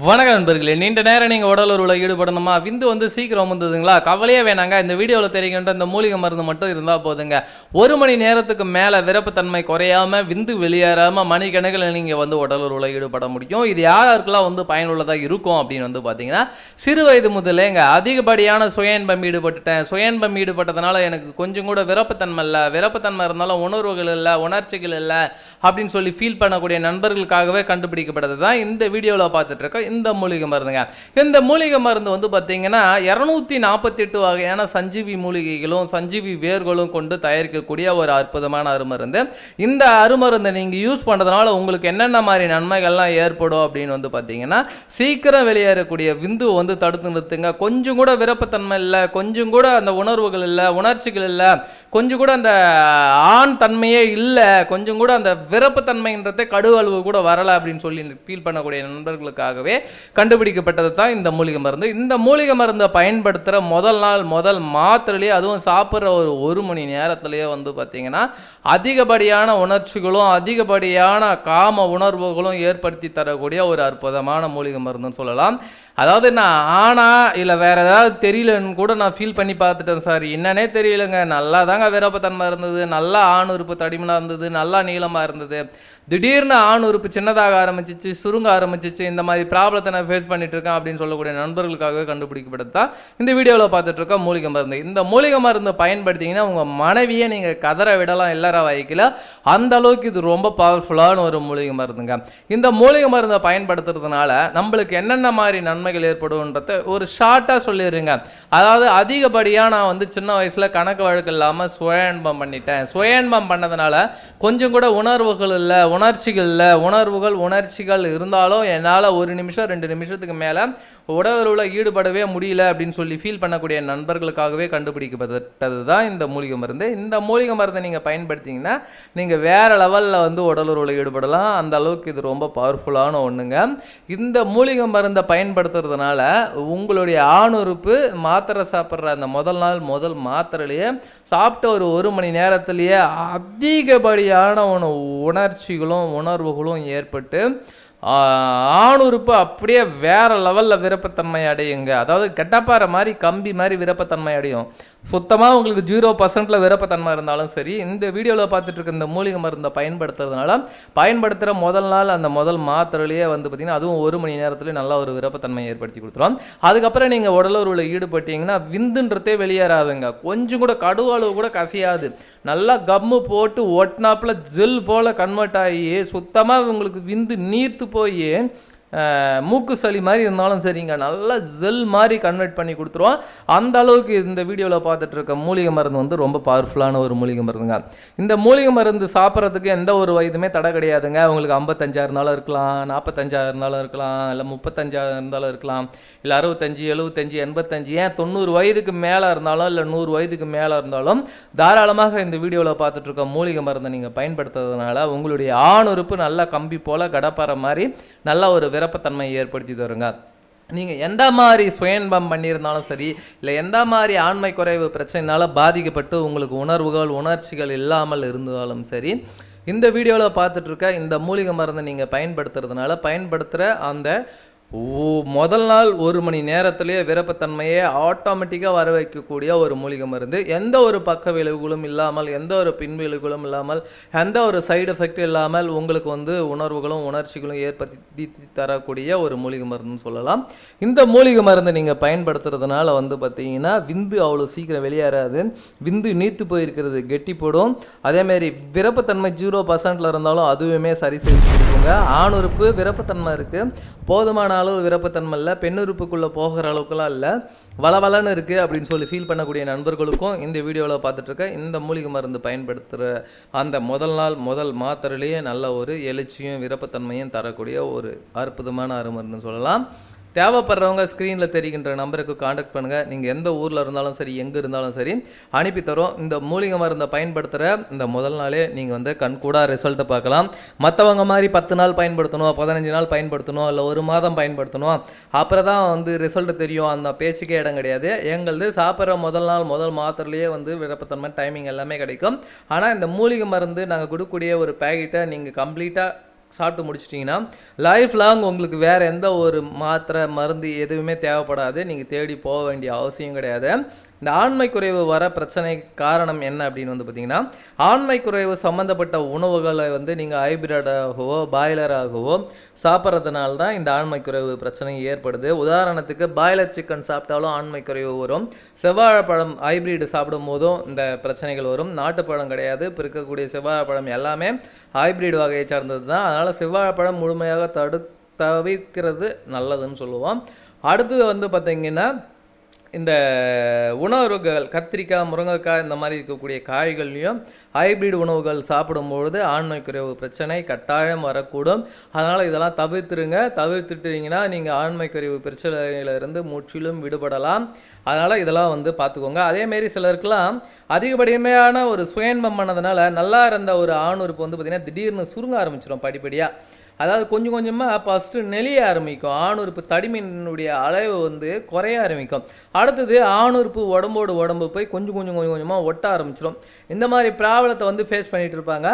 வணக்கம் நண்பர்களே நீண்ட நேரம் நீங்கள் உடலுறவில் ஈடுபடணுமா? விந்து வந்து சீக்கிரம் வந்ததுங்களா கவலையே வேணாங்க. இந்த வீடியோவில் தெரிகின்ற இந்த மூலிகை மருந்து மட்டும் இருந்தால் போதுங்க. ஒரு மணி நேரத்துக்கு மேலே விரப்புத்தன்மை குறையாம விந்து வெளியேறாமல் மணிக்கணக்கில் நீங்கள் வந்து உடலுறவில் ஈடுபட முடியும். இது யார் வந்து பயனுள்ளதாக இருக்கும் அப்படின்னு வந்து பார்த்தீங்கன்னா சிறு வயது முதலேங்க அதிகப்படியான சுயன்பம் ஈடுபட்டுட்டேன். சுயன்பம் ஈடுபட்டதுனால எனக்கு கொஞ்சம் கூட விரப்புத்தன்மை இல்லை. விரப்புத்தன்மை இருந்தாலும் உணர்வுகள் இல்லை உணர்ச்சிகள் இல்லை அப்படின்னு சொல்லி ஃபீல் பண்ணக்கூடிய நண்பர்களுக்காகவே கண்டுபிடிக்கப்பட்டது தான் இந்த வீடியோவில் பார்த்துட்ருக்கோம் இந்த மூலிகை மருந்துங்க. இந்த மூலிகை மருந்து வந்து பார்த்தீங்கன்னா இரநூத்தி நாற்பத்தெட்டு வகையான சஞ்சீவி மூலிகைகளும் சஞ்சீவி வேர்களும் கொண்டு தயாரிக்கக்கூடிய ஒரு அற்புதமான அருமருந்து. இந்த அருமருந்தை நீங்கள் யூஸ் பண்ணுறதுனால உங்களுக்கு என்னென்ன மாதிரி நன்மைகள்லாம் ஏற்படும் அப்படின்னு வந்து பார்த்தீங்கன்னா சீக்கிரம் வெளியேறக்கூடிய விந்து வந்து தடுத்து நிறுத்துங்க. கொஞ்சம் கூட விருப்பத்தன்மை இல்லை கொஞ்சம் கூட அந்த உணர்வுகள் இல்லை உணர்ச்சிகள் இல்லை கொஞ்சம் கூட அந்த ஆண் தன்மையே இல்லை கொஞ்சம் கூட அந்த விருப்பத்தன்மைன்றதே கடுவளவு கூட வரலை அப்படின்னு சொல்லி ஃபீல் பண்ணக்கூடிய நண்பர்களுக்காகவே கண்டுபிடிக்கப்பட்டது தான் இந்த மூலிகை மருந்து. இந்த மூலிகை மருந்தை பயன்படுத்துகிற முதல் நாள் முதல் மாத்திரையிலேயே அதுவும் சாப்பிட்ற ஒரு ஒரு மணி நேரத்துலேயே வந்து பார்த்தீங்கன்னா அதிகப்படியான உணர்ச்சிகளும் அதிகப்படியான காம உணர்வுகளும் ஏற்படுத்தி தரக்கூடிய ஒரு அற்புதமான மூலிகை மருந்துன்னு சொல்லலாம். அதாவது நான் ஆனா இல்லை வேற ஏதாவது தெரியலன்னு கூட நான் ஃபீல் பண்ணி பார்த்துட்டேன் சார். என்னன்னே தெரியலங்க. நல்லா தாங்க விரப்பத்தன்மை இருந்தது. நல்லா ஆண் உறுப்பு தடிமனாக இருந்தது. நல்லா நீளமாக இருந்தது. திடீர்னு ஆண் உறுப்பு சின்னதாக ஆரம்பிச்சிச்சு சுருங்க ஆரம்பிச்சிச்சு இந்த மாதிரி ப்ராப்ளத்தை நான் ஃபேஸ் பண்ணிட்டு இருக்கேன் அப்படின்னு சொல்லக்கூடிய நண்பர்களுக்காகவே கண்டுபிடிக்கப்பட்டது இந்த வீடியோவில் பார்த்துட்டு இருக்க மூலிகை மருந்து. இந்த மூலிகை மருந்து பயன்படுத்திங்கன்னா உங்கள் மனைவியை நீங்கள் கதற விடலாம் இல்லற வாய்க்கில். அந்த அளவுக்கு இது ரொம்ப பவர்ஃபுல்லான ஒரு மூலிகை மருந்துங்க. இந்த மூலிகை மருந்தை பயன்படுத்துறதுனால நம்மளுக்கு என்னென்ன மாதிரி நன்மைகள் ஏற்படும்ன்றத ஒரு ஷார்ட்டாக சொல்லிடுங்க அதாவது அதிகப்படியாக நான் வந்து சின்ன வயசில் கணக்கு வழக்கு இல்லாமல் சுயன்பம் பண்ணிட்டேன். சுயன்பம் பண்ணதுனால கொஞ்சம் கூட உணர்வுகள் இல்லை உணர்ச்சிகள் இல்லை. உணர்வுகள் உணர்ச்சிகள் இருந்தாலும் என்னால் ஒரு நிமிஷம் நிமிஷம் ரெண்டு நிமிஷத்துக்கு மேலே உடலுறவில் ஈடுபடவே முடியல அப்படின்னு சொல்லி ஃபீல் பண்ணக்கூடிய நண்பர்களுக்காகவே கண்டுபிடிக்கப்பட்டது தான் இந்த மூலிகை மருந்து. இந்த மூலிகை மருந்தை நீங்கள் பயன்படுத்திங்கன்னா நீங்கள் வேறு லெவலில் வந்து உடலுறவில் ஈடுபடலாம். அந்த அளவுக்கு இது ரொம்ப பவர்ஃபுல்லான ஒன்றுங்க இந்த மூலிகை மருந்தை பயன்படுத்துறதுனால உங்களுடைய ஆணுறுப்பு மாத்திரை சாப்பிட்ற அந்த முதல் நாள் முதல் மாத்திரையிலேயே சாப்பிட்ட ஒரு ஒரு மணி நேரத்திலேயே அதிகப்படியான உணர்ச்சிகளும் உணர்வுகளும் ஏற்பட்டு ஆணுறுப்பு அப்படியே வேற லெவலில் விருப்பத்தன்மை அடையுங்க. அதாவது கெட்டப்பாறை மாதிரி கம்பி மாதிரி விருப்பத்தன்மை அடையும். சுத்தமாக உங்களுக்கு ஜீரோ பர்சன்டில் விருப்பத்தன்மை இருந்தாலும் சரி இந்த வீடியோவில் பார்த்துட்டு இருக்க இந்த மூலிகை மருந்தை பயன்படுத்துறதுனால பயன்படுத்துகிற முதல் நாள் அந்த முதல் மாத்திரையிலேயே வந்து பார்த்திங்கன்னா அதுவும் ஒரு மணி நேரத்துலேயே நல்லா ஒரு விருப்பத்தன்மையை ஏற்படுத்தி கொடுத்துரும். அதுக்கப்புறம் நீங்கள் உடலுறவில் ஈடுபட்டீங்கன்னா விந்துன்றதே வெளியேறாதுங்க. கொஞ்சம் கூட கடுவளவு கூட கசியாது. நல்லா கம்மு போட்டு ஒட்டினாப்புல ஜெல் போல் கன்வெர்ட் ஆகி சுத்தமாக உங்களுக்கு விந்து நீர்த்து போய் மூக்கு சளி மாதிரி இருந்தாலும் சரிங்க. நல்லா ஜெல் மாதிரி கன்வெர்ட் பண்ணி கொடுத்துருவோம் அந்த அளவுக்கு இந்த வீடியோவில் பார்த்துட்டு இருக்க மூலிகை மருந்து வந்து ரொம்ப பவர்ஃபுல்லான ஒரு மூலிகை மருந்துங்க. இந்த மூலிகை மருந்து சாப்பிட்றதுக்கு எந்த ஒரு வயதுமே தடை கிடையாதுங்க. உங்களுக்கு ஐம்பத்தஞ்சாக இருந்தாலும் இருக்கலாம் நாற்பத்தஞ்சாக இருந்தாலும் இருக்கலாம் இல்லை முப்பத்தஞ்சாக இருந்தாலும் இருக்கலாம் இல்லை அறுபத்தஞ்சு எழுபத்தஞ்சு எண்பத்தஞ்சு ஏன் தொண்ணூறு வயதுக்கு மேலே இருந்தாலும் இல்லை நூறு வயதுக்கு மேலே இருந்தாலும் தாராளமாக இந்த வீடியோவில் பார்த்துட்டு இருக்க மூலிகை மருந்தை நீங்கள் பயன்படுத்துறதுனால உங்களுடைய ஆணுறுப்பு நல்லா கம்பி போல் கடப்பாற மாதிரி நல்ல ஒரு சிறப்புத்தன்மையை ஏற்படுத்தி தருங்க. நீங்கள் எந்த மாதிரி சுயன்பம் பண்ணியிருந்தாலும் சரி இல்லை எந்த மாதிரி ஆண்மை குறைவு பிரச்சனைனால பாதிக்கப்பட்டு உங்களுக்கு உணர்வுகள் உணர்ச்சிகள் இல்லாமல் இருந்தாலும் சரி இந்த வீடியோவில் பார்த்துட்ருக்க இந்த மூலிகை மருந்தை நீங்கள் பயன்படுத்துறதுனால பயன்படுத்துகிற அந்த முதல் நாள் ஒரு மணி நேரத்திலேயே விருப்பத்தன்மையை ஆட்டோமேட்டிக்காக வர வைக்கக்கூடிய ஒரு மூலிகை மருந்து. எந்த ஒரு பக்க விளைவுகளும் இல்லாமல் எந்த ஒரு பின்விளைவுகளும் இல்லாமல் எந்த ஒரு சைடு எஃபெக்ட் இல்லாமல் உங்களுக்கு வந்து உணர்வுகளும் உணர்ச்சிகளும் ஏற்படுத்தி தரக்கூடிய ஒரு மூலிகை மருந்துன்னு சொல்லலாம். இந்த மூலிகை மருந்தை நீங்கள் பயன்படுத்துறதுனால வந்து பார்த்தீங்கன்னா விந்து அவ்வளோ சீக்கிரம் வெளியேறாது. விந்து நீத்து போயிருக்கிறது கெட்டி போடும். அதேமாரி விருப்பத்தன்மை ஜீரோ பர்சன்ட்ல இருந்தாலும் அதுவுமே சரி செய்து கொடுக்குங்க. ஆணுறுப்பு விருப்பத்தன்மை இருக்குது போதுமான அளவு விருப்பத்தன்மை இல்லை பெண்ணுறுப்புக்குள்ளே போகிற அளவுக்குலாம் இல்லை. வளவலன்னு இருக்குது அப்படின்னு சொல்லி ஃபீல் பண்ணக்கூடிய நண்பர்களுக்கும் இந்த வீடியோவில் பார்த்துட்ருக்கேன் இந்த மூலிகை மருந்து பயன்படுத்துகிற அந்த முதல் நாள் முதல் மாத்திரையிலேயே நல்ல ஒரு எழுச்சியும் விருப்பத்தன்மையும் தரக்கூடிய ஒரு அற்புதமான அருமருந்துன்னு சொல்லலாம். தேவைப்படுறவங்க ஸ்க்ரீனில் தெரிகின்ற நம்பருக்கு காண்டாக்ட் பண்ணுங்கள் நீங்கள் எந்த ஊரில் இருந்தாலும் சரி எங்கே இருந்தாலும் சரி அனுப்பி தரோம். இந்த மூலிகை மருந்தை பயன்படுத்துகிற இந்த முதல் நாளே நீங்கள் வந்து கண்கூடாக ரிசல்ட்டை பார்க்கலாம். மற்றவங்க மாதிரி பத்து நாள் பயன்படுத்தணும் பதினஞ்சு நாள் பயன்படுத்தணும் இல்லை ஒரு மாதம் பயன்படுத்தணும். அப்புறம் தான் வந்து ரிசல்ட் தெரியும். அந்த பேச்சுக்கே இடம் கிடையாது. எங்களது சாப்பிட்ற முதல் நாள் முதல் மாத்திரையிலேயே வந்து விருப்பத்தன்மை டைமிங் எல்லாமே கிடைக்கும். ஆனால் இந்த மூலிகை மருந்து நாங்கள் கொடுக்கக்கூடிய ஒரு பேக்கெட்டை நீங்கள் கம்ப்ளீட்டாக சாப்பிட்டு முடிச்சிட்டிங்கன்னா லைஃப் லாங் உங்களுக்கு வேறு எந்த ஒரு மாத்திரை மருந்து எதுவுமே தேவைப்படாது. நீங்கள் தேடி போக வேண்டிய அவசியம் கிடையாது. இந்த ஆண்மை குறைவு வர பிரச்சனை காரணம் என்ன அப்படின்னு வந்து பார்த்தீங்கன்னா ஆண்மை குறைவு சம்மந்தப்பட்ட உணவுகளை வந்து நீங்கள் ஹைபிரிடாகவோ பாய்லராகவோ சாப்பிட்றதுனால தான் இந்த ஆண்மை குறைவு பிரச்சனை ஏற்படுது. உதாரணத்துக்கு பாய்லர் சிக்கன் சாப்பிட்டாலும் ஆண்மை குறைவு வரும். செவ்வாழைப்பழம் ஹைபிரிட் சாப்பிடும் போதும் இந்த பிரச்சனைகள் வரும். நாட்டுப்பழம் கிடையாது. இப்போ இருக்கக்கூடிய செவ்வாழைப்பழம் எல்லாமே ஹைபிரிட் வகையை சார்ந்தது தான். அதனால் செவ்வாழைப்பழம் முழுமையாக தடு தவிர்க்கிறது நல்லதுன்னு சொல்லுவோம். அடுத்தது வந்து பார்த்தீங்கன்னா இந்த உணவுகள் கத்திரிக்காய் முருங்கைக்காய் இந்த மாதிரி இருக்கக்கூடிய காய்கள்லையும் ஹைபிரிட் உணவுகள் சாப்பிடும்பொழுது ஆண்மை குறைவு பிரச்சனை கட்டாயம் வரக்கூடும். அதனால் இதெல்லாம் தவிர்த்துருங்க. தவிர்த்துட்டீங்கன்னா நீங்கள் ஆண்மை குறைவு பிரச்சனையிலிருந்து முற்றிலும் விடுபடலாம். அதனால் இதெல்லாம் வந்து பார்த்துக்கோங்க. அதேமாரி சிலருக்குலாம் அதிகப்படிமையான ஒரு சுயன்பம் பண்ணதுனால நல்லா இருந்த ஒரு ஆணுறுப்பு வந்து பார்த்திங்கன்னா திடீர்னு சுருங்க ஆரம்பிச்சிடும் படிப்படியாக அதாவது கொஞ்சம் கொஞ்சமாக ஃபஸ்ட்டு நெளிய ஆரம்பிக்கும். ஆணுறுப்பு தடிமீனுடைய அளவு வந்து குறைய ஆரம்பிக்கும். அடுத்தது ஆணுறுப்பு உடம்போடு உடம்பு போய் கொஞ்சம் கொஞ்சம் கொஞ்சம் கொஞ்சமாக ஒட்ட ஆரம்பிச்சிடும் இந்த மாதிரி ப்ராப்ளத்தை வந்து ஃபேஸ் பண்ணிகிட்டு இருப்பாங்க.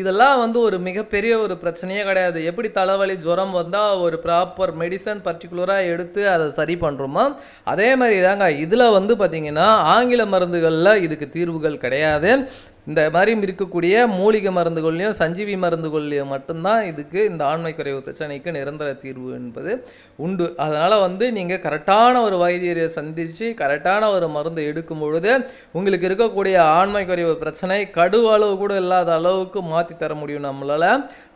இதெல்லாம் வந்து ஒரு மிகப்பெரிய ஒரு பிரச்சனையே கிடையாது. எப்படி தலைவலி ஜுரம் வந்தால் ஒரு ப்ராப்பர் மெடிசன் பர்டிகுலராக எடுத்து அதை சரி பண்ணுறோமோ அதே மாதிரி தாங்க. இதில் வந்து பார்த்திங்கன்னா ஆங்கில மருந்துகளில் இதுக்கு தீர்வுகள் கிடையாது. இந்த மாதிரி இருக்கக்கூடிய மூலிகை மருந்துகள்லையும் சஞ்சீவி மருந்துகள்லையும் மட்டும்தான் இதுக்கு இந்த ஆண்மை குறைவு பிரச்சனைக்கு நிரந்தர தீர்வு என்பது உண்டு. அதனால் வந்து நீங்கள் கரெக்டான ஒரு வைத்தியரை சந்தித்து கரெக்டான ஒரு மருந்து எடுக்கும் பொழுது உங்களுக்கு இருக்கக்கூடிய ஆண்மை குறைவு பிரச்சனை கடுவளவு கூட இல்லாத அளவுக்கு மாற்றி தர முடியும் நம்மளால்.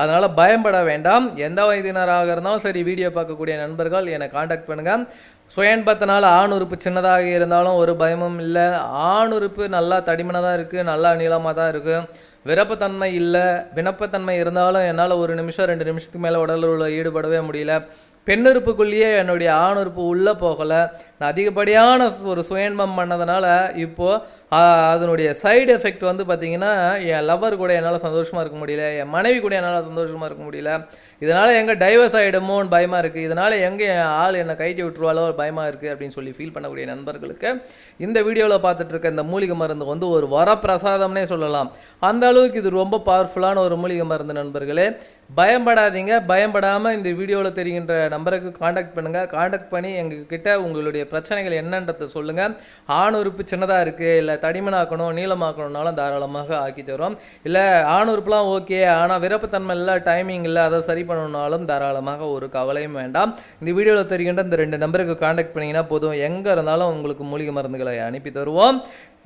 அதனால் பயப்பட வேண்டாம். எந்த வைத்தியனராக இருந்தாலும் சரி வீடியோ பார்க்கக்கூடிய நண்பர்கள் என்னை காண்டாக்ட் பண்ணுங்கள் சுயன்பத்தினால் ஆண் உறுப்பு சின்னதாக இருந்தாலும் ஒரு பயமும் இல்லை. ஆண் உறுப்பு நல்லா தடிமனாக தான் இருக்குது நல்லா நீளம் நீளமாக தான் இருக்குது விரப்பத்தன்மை இல்லை. வினப்பத்தன்மை இருந்தாலும் என்னால் ஒரு நிமிஷம் ரெண்டு நிமிஷத்துக்கு மேலே உடலில் ஈடுபடவே முடியல. பெண்ணுறுப்புக்குள்ளேயே என்னுடைய ஆணுறுப்பு உள்ளே போகலை. நான் அதிகப்படியான ஒரு சுயன்பம் பண்ணதுனால இப்போது அதனுடைய சைடு எஃபெக்ட் வந்து பார்த்திங்கன்னா என் லவர் கூட என்னால் சந்தோஷமாக இருக்க முடியல என் மனைவி கூட என்னால் சந்தோஷமாக இருக்க முடியல. இதனால் எங்கே டைவர்ஸ் ஆகிடுமோன்னு பயமாக இருக்குது இதனால் எங்கே என் ஆள் என்னை கைட்டி விட்டுருவாளோ பயமாக இருக்குது அப்படின்னு சொல்லி ஃபீல் பண்ணக்கூடிய நண்பர்களுக்கு இந்த வீடியோவில் பார்த்துட்டு இருக்க இந்த மூலிகை மருந்து வந்து ஒரு வரப்பிரசாதம்னே சொல்லலாம். அந்த அளவுக்கு இது ரொம்ப பவர்ஃபுல்லான ஒரு மூலிகை மருந்து நண்பர்களே. பயப்படாதீங்க பயப்படாமல் இந்த வீடியோவில் தெரிகின்ற நம்பருக்கு காண்டாக்ட் பண்ணுங்கள் காண்டாக்ட் பண்ணி எங்ககிட்ட உங்களுடைய பிரச்சனைகள் என்னன்றதை சொல்லுங்கள் ஆண் உறுப்பு சின்னதாக இருக்குது இல்லை தடிமனாக்கணும் நீளமாக்கணும்னாலும் தாராளமாக ஆக்கி தரும் இல்லை ஆண் உறுப்புலாம் ஓகே ஆனால் விருப்பத்தன்மை இல்லை டைமிங் இல்லை அதை சரி பண்ணணும்னாலும் தாராளமாக ஒரு கவலையும் வேண்டாம். இந்த வீடியோவில் தெரிகின்ற இந்த ரெண்டு நம்பருக்கு காண்டாக்ட் பண்ணிங்கன்னா போதும். எங்கே இருந்தாலும் உங்களுக்கு மூலிகை மருந்துகளை அனுப்பி தருவோம்.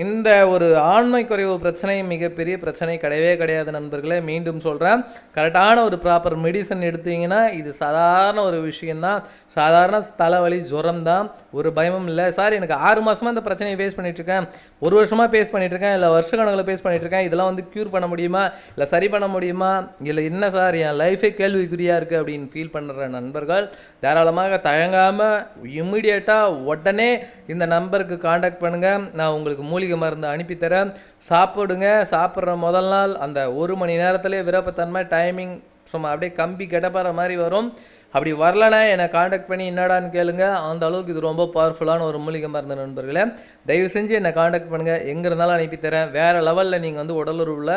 இந்த ஒரு ஆண்மை குறைவு பிரச்சனை மிகப்பெரிய பிரச்சனை கிடையவே கிடையாது நண்பர்களே. மீண்டும் சொல்கிறேன் கரெக்டான ஒரு ப்ராப்பர் மெடிசன் எடுத்தீங்கன்னா இது சாதாரண ஒரு விஷயம். விஷயந்தான் சாதாரண தலைவலி ஜுரம் தான் ஒரு பயமும் இல்லை. சார் எனக்கு ஆறு மாதமாக இந்த பிரச்சனையை ஃபேஸ் பண்ணிகிட்ருக்கேன் ஒரு வருஷமாக ஃபேஸ் பண்ணிகிட்ருக்கேன் இல்லை வருஷ கணக்கில் ஃபேஸ் பண்ணிகிட்ருக்கேன் இதெல்லாம் வந்து க்யூர் பண்ண முடியுமா? இல்லை சரி பண்ண முடியுமா? இல்லை என்ன சார் என் லைஃபே கேள்விக்குறியாக இருக்குது அப்படின்னு ஃபீல் பண்ணுற நண்பர்கள் தாராளமாக தயங்காமல் இம்மிடியேட்டாக உடனே இந்த நம்பருக்கு காண்டாக்ட் பண்ணுங்கள் நான் உங்களுக்கு மூலிகை மருந்து அனுப்பித்தரேன் சாப்பிடுங்க. சாப்பிட்ற முதல் நாள் அந்த ஒரு மணி நேரத்திலே விருப்பத்தன்மை டைமிங் சும்மா அப்படியே கம்பி கெட்டப்பாற மாதிரி வரும். அப்படி வரலனா என்னை காண்டாக்ட் பண்ணி என்னடான்னு கேளுங்க. அந்த அளவுக்கு இது ரொம்ப பவர்ஃபுல்லான ஒரு மூலிகை மருந்து நண்பர்களே. தயவு செஞ்சு என்னை காண்டாக்ட் பண்ணுங்கள் எங்கே இருந்தாலும் அனுப்பித்தரேன் வேறு லெவலில் நீங்கள் வந்து உடலுறவில்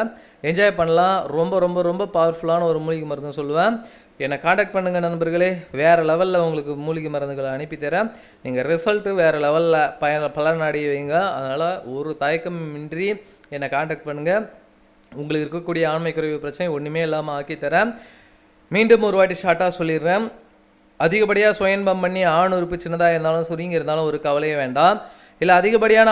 என்ஜாய் பண்ணலாம். ரொம்ப ரொம்ப ரொம்ப பவர்ஃபுல்லான ஒரு மூலிகை மருந்துன்னு சொல்லுவேன். என்னை காண்டாக்ட் பண்ணுங்கள் நண்பர்களே. வேறு லெவலில் உங்களுக்கு மூலிகை மருந்துகளை அனுப்பித்தரேன் நீங்கள் ரிசல்ட்டு வேறு லெவலில் பயன் பலன் அடைய வைங்க அதனால் ஒரு தயக்கமின்றி என்னை காண்டாக்ட் பண்ணுங்கள் உங்களுக்கு இருக்கக்கூடிய ஆண்மை குறைவு பிரச்சனை ஒன்றுமே இல்லாமல் ஆக்கித்தரேன் மீண்டும் ஒரு வாட்டி ஷார்ட்டாக சொல்லிடுறேன். அதிகப்படியாக சுயன்பம் பண்ணி ஆண் உறுப்பு சின்னதாக இருந்தாலும் சுருங்கி இருந்தாலும் ஒரு கவலையே வேண்டாம். இல்லை அதிகப்படியான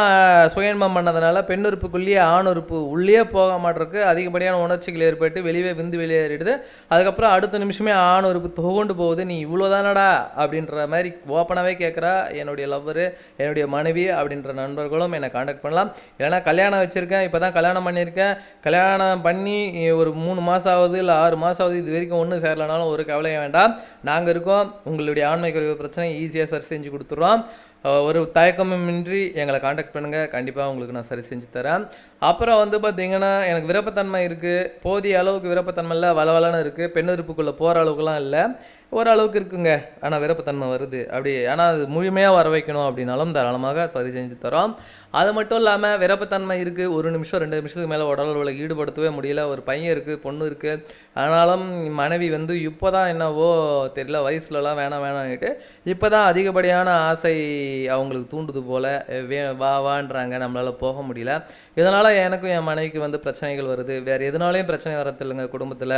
சுயன்மம் பண்ணதுனால பெண் உறுப்புக்குள்ளேயே ஆண் உறுப்பு உள்ளே போக மாட்டிருக்கு. அதிகப்படியான உணர்ச்சிகள் ஏற்பட்டு வெளியே விந்து வெளியேறிடுது. அதுக்கப்புறம் அடுத்த நிமிஷமே ஆண் உறுப்பு தொகுண்டு போகுது. நீ இவ்வளோ தானடா அப்படின்ற மாதிரி ஓப்பனாகவே கேட்குறா என்னுடைய லவ்வரு என்னுடைய மனைவி அப்படின்ற நண்பர்களும் என்னை காண்டாக்ட் பண்ணலாம். ஏன்னா கல்யாணம் வச்சுருக்கேன் இப்போ தான் கல்யாணம் பண்ணியிருக்கேன். கல்யாணம் பண்ணி ஒரு மூணு மாதம் ஆகுது இல்லை ஆறு மாதம் ஆகுது இது வரைக்கும் ஒன்றும் சேரலனாலும் ஒரு கவலையும் வேண்டாம். நாங்கள் இருக்கோம். உங்களுடைய ஆண்மை குறைவு பிரச்சனை ஈஸியாக சரி செஞ்சு கொடுத்துருவோம் ஒரு தயக்கமின்றி எங்களை காண்டாக்ட் பண்ணுங்கள் கண்டிப்பாக உங்களுக்கு நான் சரி செஞ்சு தரேன். அப்புறம் வந்து பார்த்திங்கன்னா எனக்கு விருப்பத்தன்மை இருக்குது போதிய அளவுக்கு விருப்பத்தன்மை இல்லை வளவலன்னு இருக்குது பெண்ணுறுப்புக்குள்ளே போகிற அளவுக்குலாம் இல்லை. ஓரளவுக்கு இருக்குங்க. ஆனால் விருப்பத்தன்மை வருது. அப்படி ஆனால் அது முழுமையாக வர வைக்கணும் அப்படின்னாலும் தாராளமாக சரி செஞ்சு தரோம். அது மட்டும் இல்லாமல் விருப்பத்தன்மை இருக்குது ஒரு நிமிஷம் ரெண்டு நிமிஷத்துக்கு மேலே உடல் ஈடுபடுத்தவே முடியல. ஒரு பையன் இருக்குது பொண்ணு இருக்குது ஆனாலும் மனைவி வந்து இப்போ தான் என்னவோ தெரியல வயசுலலாம் வேணாம் வேணாம்னுட்டு இப்போ தான் அதிகப்படியான ஆசை அவங்களுக்கு தூண்டுது போல். வே வா வான்றாங்க. நம்மளால் போக முடியல. இதனால் எனக்கும் என் மனைவிக்கு வந்து பிரச்சனைகள் வருது. வேறு எதனாலையும் பிரச்சனை வரதில்லைங்க குடும்பத்தில்.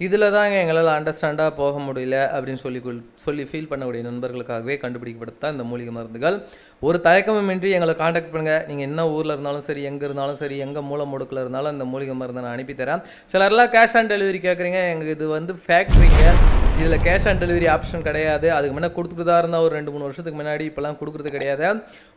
இதில் தாங்க எங்களால் அண்டர்ஸ்டாண்டாக போக முடியல அப்படின்னு சொல்லி கொள்- சொல்லி ஃபீல் பண்ணக்கூடிய நண்பர்களுக்காகவே கண்டுபிடிக்கப்பட்ட தான் இந்த மூலிகை மருந்துகள். ஒரு தயக்கமுமின்றி எங்களை காண்டாக்ட் பண்ணுங்கள் நீங்கள் என்ன ஊரில் இருந்தாலும் சரி எங்கே இருந்தாலும் சரி எங்கே மூளை முடுக்கில் இருந்தாலும் இந்த மூலிகை மருந்தை நான் அனுப்பித்தரேன். சிலர்லாம் கேஷ் ஆன் டெலிவரி கேட்குறீங்க எங்கள் இது வந்து ஃபேக்ட்ரிங்க இதில் கேஷ் ஆன் டெலிவரி ஆப்ஷன் கிடையாது. அதுக்கு முன்னே கொடுத்துட்டு இருந்தால் ஒரு ரெண்டு மூணு வருஷத்துக்கு முன்னாடி இப்போலாம் கொடுக்குறது கிடையாது.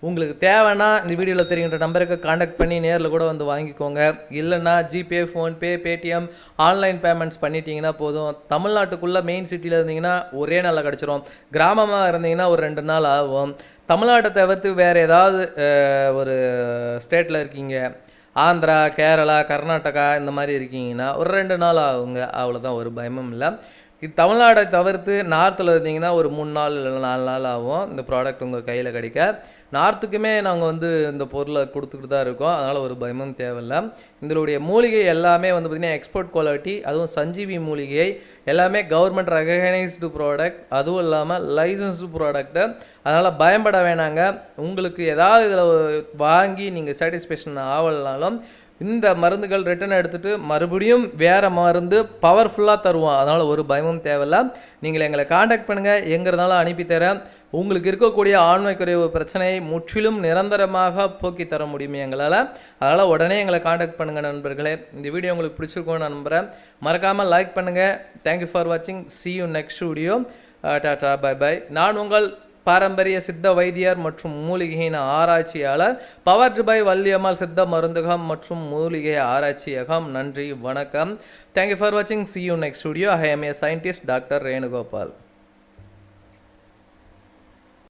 உங்களுக்கு தேவைன்னா இந்த வீடியோவில் தெரிகின்ற நம்பருக்கு காண்டாக்ட் பண்ணி நேரில் கூட வந்து வாங்கிக்கோங்க. இல்லைன்னா GPay PhonePe Paytm online payments பண்ணிட்டீங்கன்னா போதும். தமிழ்நாட்டுக்குள்ளே மெயின் சிட்டியில் இருந்தீங்கன்னா ஒரே நாளில் கிடச்சிரும். கிராமமாக இருந்தீங்கன்னா ஒரு ரெண்டு நாள் ஆகும். தமிழ்நாட்டை தவிர்த்து வேறு ஏதாவது ஒரு ஸ்டேட்டில் இருக்கீங்க. ஆந்திரா கேரளா கர்நாடகா இந்த மாதிரி இருக்கீங்கன்னா ஒரு ரெண்டு நாள் ஆகுங்க. அவ்வளோதான் ஒரு பயமும் இல்லை. இது தமிழ்நாடை தவிர்த்து நார்த்தில் இருந்தீங்கன்னா ஒரு மூணு நாள் இல்லை நாலு நாள் ஆகும். இந்த ப்ராடக்ட் உங்கள் கையில் கிடைக்க. நார்த்துக்குமே நாங்கள் வந்து இந்த பொருளை கொடுத்துக்கிட்டு தான் இருக்கோம். அதனால் ஒரு பயமும் தேவையில்லை. இதனுடைய மூலிகை எல்லாமே வந்து பார்த்திங்கன்னா எக்ஸ்போர்ட் குவாலிட்டி அதுவும் சஞ்சீவி மூலிகை எல்லாமே கவர்மெண்ட் ரெகனைஸ்டு ப்ராடக்ட் அதுவும் இல்லாமல் லைசன்ஸ்டு ப்ராடக்ட்டு அதனால் பயன்பட வேணாங்க. உங்களுக்கு ஏதாவது இதில் வாங்கி நீங்கள் சாட்டிஸ்ஃபேக்ஷன் ஆகலனாலும் இந்த மருந்துகள் ரிட்டன் எடுத்துகிட்டு மறுபடியும் வேறு மருந்து பவர்ஃபுல்லாக தருவோம். அதனால் ஒரு பயமும் தேவையில்ல. நீங்கள் எங்களை காண்டாக்ட் பண்ணுங்கள் எங்கே இருந்தாலும் அனுப்பி தரேன் உங்களுக்கு இருக்கக்கூடிய ஆண்மை குறைவு பிரச்சனையை முற்றிலும் நிரந்தரமாக போக்கி தர முடியும் எங்களால். அதனால் உடனே எங்களை காண்டாக்ட் பண்ணுங்கள் நண்பர்களே. இந்த வீடியோ உங்களுக்கு பிடிச்சிருக்கோன்னு நம்புகிறேன் மறக்காமல் லைக் பண்ணுங்கள் தேங்க்யூ ஃபார் வாட்சிங் சி யூ நெக்ஸ்ட் வீடியோ டாட்டா பை uh, பை நான் உங்கள் பாரம்பரிய சித்த வைத்தியர் மற்றும் மூலிகையின் ஆராய்ச்சியாளர் பவர் பை வள்ளியம்மாள் சித்த மருந்தகம் மற்றும் மூலிகை ஆராய்ச்சியகம். நன்றி வணக்கம். தேங்க்யூ ஃபார் வாட்சிங் see you next studio I am a scientist doctor Renugopal